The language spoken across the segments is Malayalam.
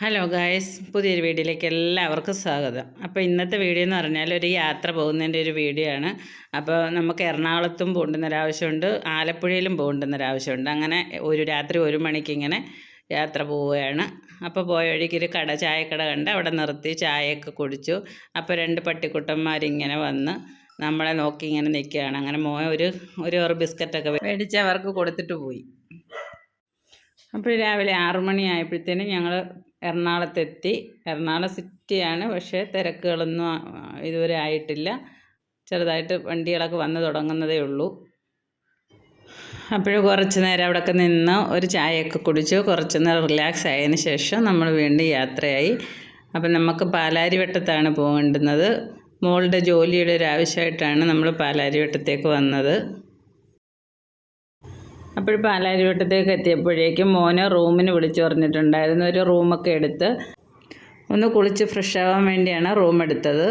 ഹലോ ഗായ്സ് പുതിയൊരു വീഡിയോയിലേക്ക് എല്ലാവർക്കും സ്വാഗതം. അപ്പോൾ ഇന്നത്തെ വീഡിയോ എന്ന് പറഞ്ഞാൽ ഒരു യാത്ര പോകുന്നതിന്റെ ഒരു വീഡിയോ ആണ്. അപ്പോൾ നമുക്ക് എറണാകുളത്തും പോകേണ്ടുന്നൊരാവശ്യമുണ്ട് ആലപ്പുഴയിലും പോകേണ്ടുന്നൊരാവശ്യമുണ്ട് അങ്ങനെ ഒരു രാത്രി ഒരു മണിക്ക് ഇങ്ങനെ യാത്ര പോവുകയാണ്. അപ്പോൾ പോയ വഴിക്ക് ഒരു കട ചായക്കട കണ്ട് അവിടെ നിർത്തി ചായയൊക്കെ കുടിച്ചു. അപ്പോൾ രണ്ട് പട്ടിക്കുട്ടന്മാരിങ്ങനെ വന്ന് നമ്മളെ നോക്കി ഇങ്ങനെ നിൽക്കുകയാണ്. അങ്ങനെ ഒരു ഒരു ഒരു ബിസ്ക്കറ്റൊക്കെ മേടിച്ച് അവർക്ക് കൊടുത്തിട്ട് പോയി. അപ്പോൾ രാവിലെ ആറു മണി ആയപ്പോഴത്തേനും ഞങ്ങൾ എറണാകുളത്തെത്തി. എറണാകുളം സിറ്റിയാണ് പക്ഷേ തിരക്കുകളൊന്നും ഇതുവരെ ആയിട്ടില്ല. ചെറുതായിട്ട് വണ്ടികളൊക്കെ വന്ന് തുടങ്ങുന്നതേ ഉള്ളൂ. അപ്പോഴും കുറച്ച് നേരം അവിടെയൊക്കെ നിന്ന് ഒരു ചായയൊക്കെ കുടിച്ചു. കുറച്ച് നേരം റിലാക്സ് ആയതിന് ശേഷം നമ്മൾ വീണ്ടും യാത്രയായി. അപ്പം നമുക്ക് പാലാരിവട്ടത്താണ് പോകേണ്ടുന്നത്. മോളുടെ ജോലിയുടെ ഒരു ആവശ്യമായിട്ടാണ് നമ്മൾ പാലാരിവട്ടത്തേക്ക് വന്നത്. അപ്പോൾ പാലാരിവട്ടത്തേക്ക് എത്തിയപ്പോഴേക്കും മോനെ റൂമിന് വിളിച്ചു പറഞ്ഞിട്ടുണ്ടായിരുന്നു. ഒരു റൂമൊക്കെ എടുത്ത് ഒന്ന് കുളിച്ച് ഫ്രഷ് ആവാൻ വേണ്ടിയാണ് റൂം എടുത്തത്.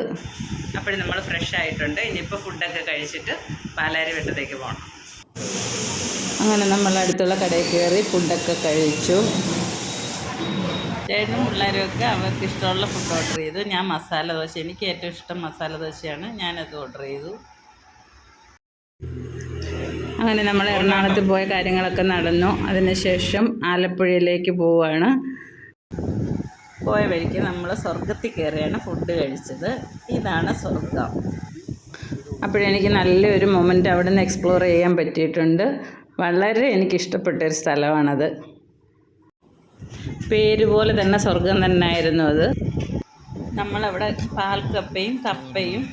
അപ്പോൾ നമ്മൾ ഫ്രഷ് ആയിട്ടുണ്ട്. ഇനിയിപ്പോൾ ഫുഡൊക്കെ കഴിച്ചിട്ട് പാലാരിവട്ടത്തേക്ക് പോകണം അങ്ങനെ നമ്മൾ അടുത്തുള്ള കടയിൽ കയറി ഫുഡൊക്കെ കഴിച്ചു. ചേട്ടനും പിള്ളേരും അവർക്ക് ഇഷ്ടമുള്ള ഫുഡ് ഓർഡർ ചെയ്തു. ഞാൻ മസാല ദോശ എനിക്ക് ഏറ്റവും ഇഷ്ടം മസാല ദോശയാണ് ഞാനത് ഓർഡർ ചെയ്തു. അങ്ങനെ നമ്മൾ എറണാകുളത്ത് പോയ കാര്യങ്ങളൊക്കെ നടന്നു. അതിനുശേഷം ആലപ്പുഴയിലേക്ക് പോവുകയാണ്. പോയ വഴിക്ക് നമ്മൾ സ്വർഗത്തിൽ കയറിയാണ് ഫുഡ് കഴിച്ചത്. ഇതാണ് സ്വർഗം അപ്പോഴെനിക്ക് നല്ലൊരു മൊമെന്റ് അവിടെ നിന്ന് എക്സ്പ്ലോർ ചെയ്യാൻ പറ്റിയിട്ടുണ്ട്. വളരെ എനിക്കിഷ്ടപ്പെട്ട ഒരു സ്ഥലമാണത്. പേര് പോലെ തന്നെ സ്വർഗം തന്നെ ആയിരുന്നു അത്. നമ്മളവിടെ പാൽക്കപ്പയും കപ്പയും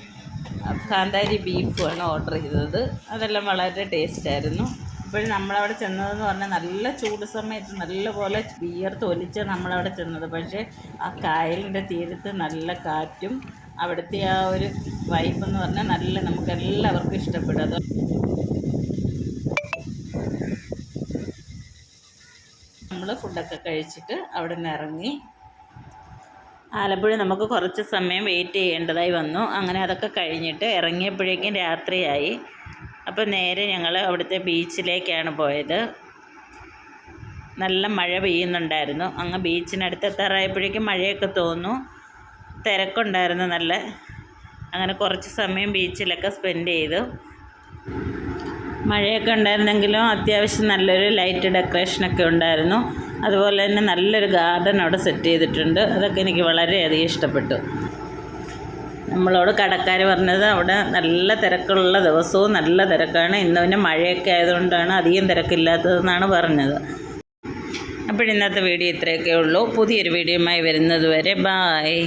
കാന്താരി ബീഫുമാണ് ഓർഡർ ചെയ്തത്. അതെല്ലാം വളരെ ടേസ്റ്റായിരുന്നു അപ്പോൾ നമ്മളവിടെ ചെന്നതെന്ന് പറഞ്ഞാൽ നല്ല ചൂട് സമയത്ത് നല്ലപോലെ വിയർത്ത് ഒലിച്ച നമ്മളവിടെ ചെന്നത്. പക്ഷേ ആ കായലിന്റെ തീരത്ത് നല്ല കാറ്റും അവിടുത്തെ ആ ഒരു വൈബ് എന്ന് പറഞ്ഞാൽ നല്ല നമുക്ക് എല്ലാവർക്കും ഇഷ്ടപ്പെടുന്നത് നമ്മൾ ഫുഡൊക്കെ കഴിച്ചിട്ട് അവിടെ നിന്ന് ഇറങ്ങി. ആലപ്പുഴ നമുക്ക് കുറച്ച് സമയം വെയിറ്റ് ചെയ്യേണ്ടതായി വന്നു. അങ്ങനെ അതൊക്കെ കഴിഞ്ഞിട്ട് ഇറങ്ങിയപ്പോഴേക്കും രാത്രിയായി. അപ്പോൾ നേരെ ഞങ്ങൾ അവിടുത്തെ ബീച്ചിലേക്കാണ് പോയത്. നല്ല മഴ പെയ്യുന്നുണ്ടായിരുന്നു. അങ്ങ് ബീച്ചിനടുത്ത് എത്താറായപ്പോഴേക്കും മഴയൊക്കെ തോന്നു. തിരക്കുണ്ടായിരുന്നു നല്ല. അങ്ങനെ കുറച്ച് സമയം ബീച്ചിലൊക്കെ സ്പെൻഡ് ചെയ്തു. മഴയൊക്കെ ഉണ്ടായിരുന്നെങ്കിലും അത്യാവശ്യം നല്ലൊരു ലൈറ്റ് ഡെക്കറേഷനൊക്കെ ഉണ്ടായിരുന്നു. അതുപോലെ തന്നെ നല്ലൊരു ഗാർഡൻ അവിടെ സെറ്റ് ചെയ്തിട്ടുണ്ട്. അതൊക്കെ എനിക്ക് വളരെയധികം ഇഷ്ടപ്പെട്ടു. നമ്മളോട് കടക്കാർ പറഞ്ഞത് അവിടെ നല്ല തിരക്കുള്ള ദിവസവും നല്ല തിരക്കാണ്. ഇന്ന് പിന്നെ മഴയൊക്കെ ആയതുകൊണ്ടാണ് അധികം തിരക്കില്ലാത്തതെന്നാണ് പറഞ്ഞത്. അപ്പോൾ ഇന്നത്തെ വീഡിയോ ഇത്രയൊക്കെ ഉള്ളൂ. പുതിയൊരു വീഡിയോയുമായി വരുന്നത് വരെ ബായ്